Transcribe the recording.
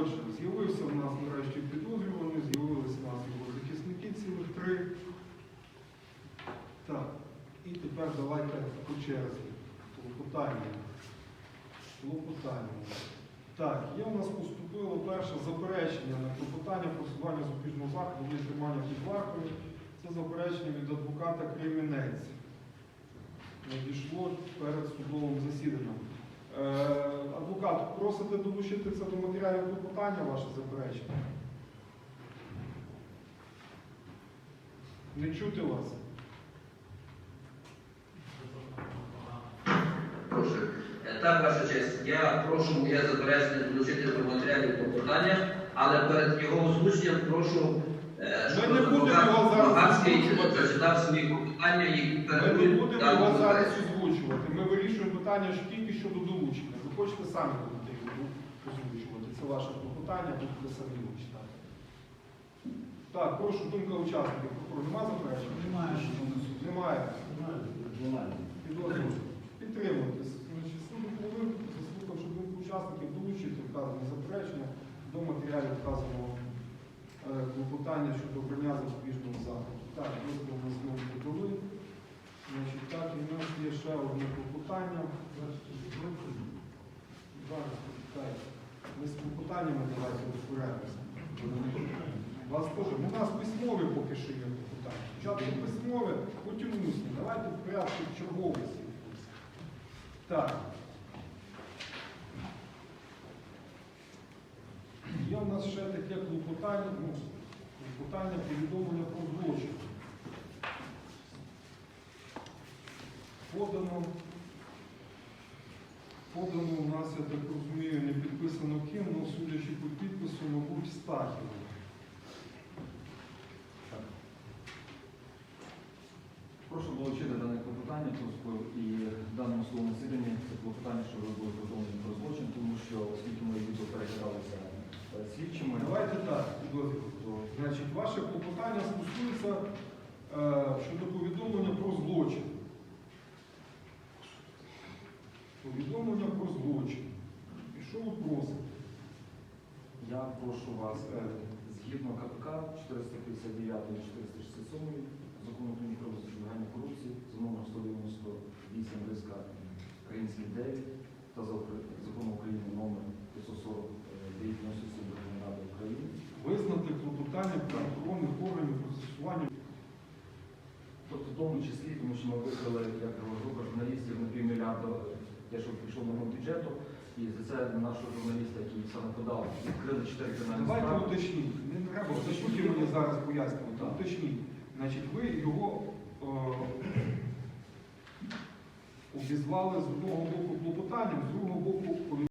Отже, з'явився в нас нарешті підозрюваний, з'явилися в нас його захисники цілих три. Так, і тепер давайте по черзі. Клопотання. Клопотання. Так, є у нас поступило перше заперечення на клопотання про складання запобіжного заходу для тримання під вартою. Це заперечення від адвоката Кремінець. Надійшло перед судовим засіданням. Просите долучити це до матеріалів клопотання, ваше заперечення? Не чути вас? Прошу. Е, Так, ваша честь, я прошу моє заперечення долучити до матеріалів клопотання, але перед його озвученням прошу, е, Ми не будемо його зараз озвучувати. Ми не будемо його зараз озвучувати. Ми вирішуємо питання що тільки щодо долучення. Ви хочете самі озвучувати. Це ваше клопотання, будете самі його читати. Так, прошу, думка учасників. Прокурор, Нема заперечень? Немає, що вони Немає. Немає. Підозрюю. Підтримуйтесь. Заслухавши думку учасників, долучити вказане заперечення до матеріалів вказаного е, клопотання щодо обрання запобіжного заходу. Так, ми знову подали. Значить, так, і в нас є ще одне клопотання. Зараз, почекайте. Ми давайте розберемося. Вас теж, ну, у нас письмові поки що є клопотання. Спочатку письмове, потім усні. Давайте в порядку черговості. Так. Є у нас ще таке клопотання, ну, клопотання повідомлення про злочин. Подано, подано у нас, я так розумію, не підписано ким, але судячи по підпису, мабуть, Стахівим. Прошу долучити дане клопотання і в даному словому засіданні це клопотання, що ви були повідомлені про злочин, тому що оскільки мої відео перекидалися е, слідчими, Давайте так. Значить, ваше клопотання стосується е, щодо повідомлення про злочин. Повідомлення про злочин. І що ви просите? Я прошу вас е, згідно КПК 459 і 467 закону України про запобігання корупції за номером 198 риска Український 9 та за Укр- законом України номер 540 97 Верховної Ради України. Визнати клопотання правоохоронних органів про застосування Тобто в тому числі, тому що ми викрили як група журналістів на півмільярда, те, що прийшло на бюджету, і за це нашого журналіста, який саме подав, відкрили чотири кримінальні Давайте справи. уточніть. Не треба уточніть мені зараз пояснювати. Так. Уточніть. Значить, ви його е, обізвали з одного боку клопотанням, з другого боку